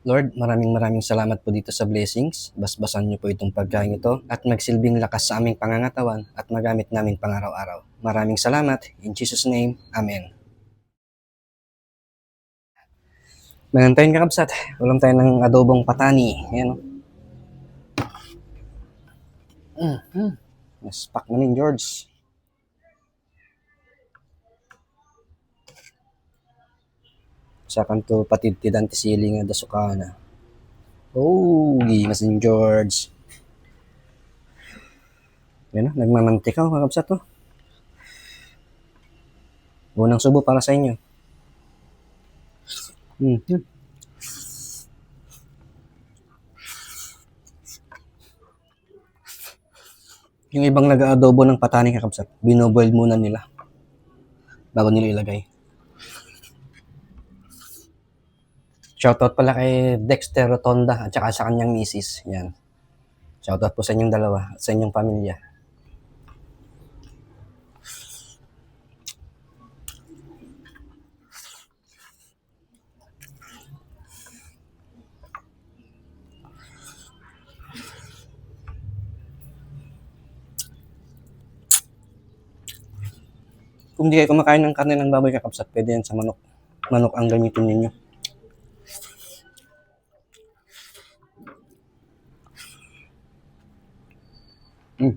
Lord, maraming maraming salamat po dito sa blessings. Basbasan niyo po itong pagkain ito at magsilbing lakas sa aming pangangatawan at magamit naming pang-araw-araw. Maraming salamat. In Jesus' name, Amen. Mangantayin ka kabsat. Ulam tayo ng adobong patani. Ayan o. Mm-hmm. Naspak na rin, George. Sa kanto patid-tidan ti sili nga dasukana. Oh, gimas ni George. Yan o, nagmamantikaw mga kabsat to. Unang subo para sa inyo. Mm-hmm. Yung ibang nag-adobo ng patani kakabsat, binoboil muna nila bago nila ilagay. Shoutout pala kay Dexter Rotonda at saka sa kanyang misis. Yan. Shoutout po sa inyong dalawa sa inyong pamilya. Kung di kayo kumakain ng karne ng baboy kakapsat, pwede yan sa manok. Manok ang gamitin ninyo. Mm,